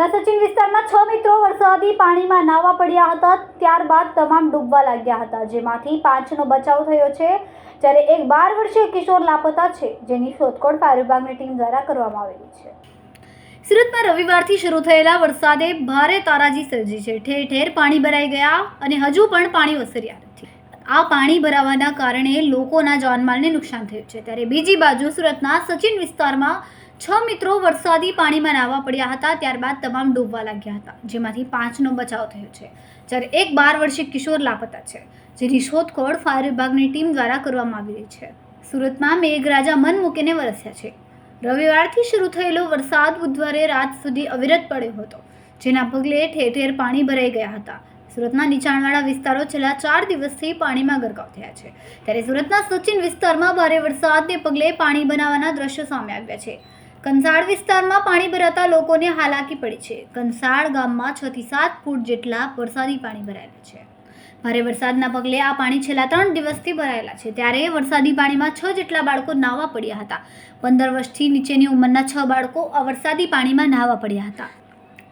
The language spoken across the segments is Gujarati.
સુરતના સચિન વિસ્તારમાં છ મિત્રો વરસાદી પાણીમાં નાવા પડ્યા હતા, ત્યારબાદ તમામ ડૂબવા લાગ્યા હતા, જેમાંથી પાંચનો બચાવ થયો છે. જ્યારે એક બાર વર્ષીય કિશોર લાપતા છે, જેની શોધખોળ ફાયર વિભાગની ટીમ દ્વારા કરવામાં આવેલી છે. સુરતમાં રવિવારથી શરૂ થયેલા વરસાદે ભારે તારાજી સર્જી છે. ઠેર ઠેર પાણી ભરાઈ ગયા અને હજુ પણ પાણી વસર્યા નથી. આ પાણી ભરાવાના કારણે લોકોના જાનમાલને નુકસાન થયું છે. ત્યારે બીજી બાજુ સુરતના સચિન વિસ્તારમાં છ મિત્રો વરસાદી પાણીમાં નાહવા પડ્યા હતા, ત્યારબાદ તમામ ડૂબવા લાગ્યા હતા, જેમાંથી પાંચનો બચાવ થયો છે. જ્યારે એક બાર વર્ષે કિશોર લાપતા છે, જેની શોધખોળ ફાયર વિભાગની ટીમ દ્વારા કરવામાં આવી રહી છે. સુરતમાં મેઘરાજા મન મૂકીને વરસ્યા છે. રવિવારથી શરૂ થયેલો વરસાદ બુધવારે રાત સુધી અવિરત પડ્યો હતો, જેના પગલે ઠેર ઠેર પાણી ભરાઈ ગયા હતા. સુરતના નીચાણવાળા વિસ્તારો છેલ્લા ચાર દિવસથી પાણીમાં ગરકાવ થયા છે. ત્યારે સુરતના સચિન વિસ્તારમાં ભારે વરસાદને પગલે પાણી બનાવવાના દ્રશ્યો સામે આવ્યા છે. કંસાળ વિસ્તારમાં પાણી ભરાતા લોકોને હાલાકી પડી છે. કંસાળ ગામમાં છ થી સાત ફૂટ જેટલા વરસાદી પાણી ભરાયેલા છે. ભારે વરસાદના પગલે આ પાણી છેલ્લા ત્રણ દિવસથી ભરાયેલા છે. ત્યારે વરસાદી પાણીમાં છ જેટલા બાળકો નાહવા પડ્યા હતા. પંદર વર્ષથી નીચેની ઉંમરના છ બાળકો આ વરસાદી પાણીમાં નાહવા પડ્યા હતા.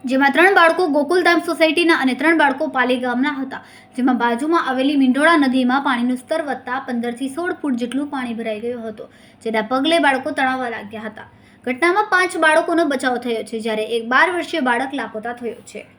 જેમાં ત્રણ બાળકો ગોકુલધામ સોસાયટીના અને ત્રણ બાળકો પાલી ગામના હતા. જેમાં બાજુમાં આવેલી મીંઢોળા નદીમાં પાણીનું સ્તર વધતા પંદરથી સોળ ફૂટ જેટલું પાણી ભરાઈ ગયું હતું. જેના પગલે બાળકો તણાવવા લાગ્યા હતા. ઘટનામાં પાંચ બાળકોનો બચાવ થયો છે જ્યારે એક બાર વર્ષીય બાળક લાપતા થયો છે.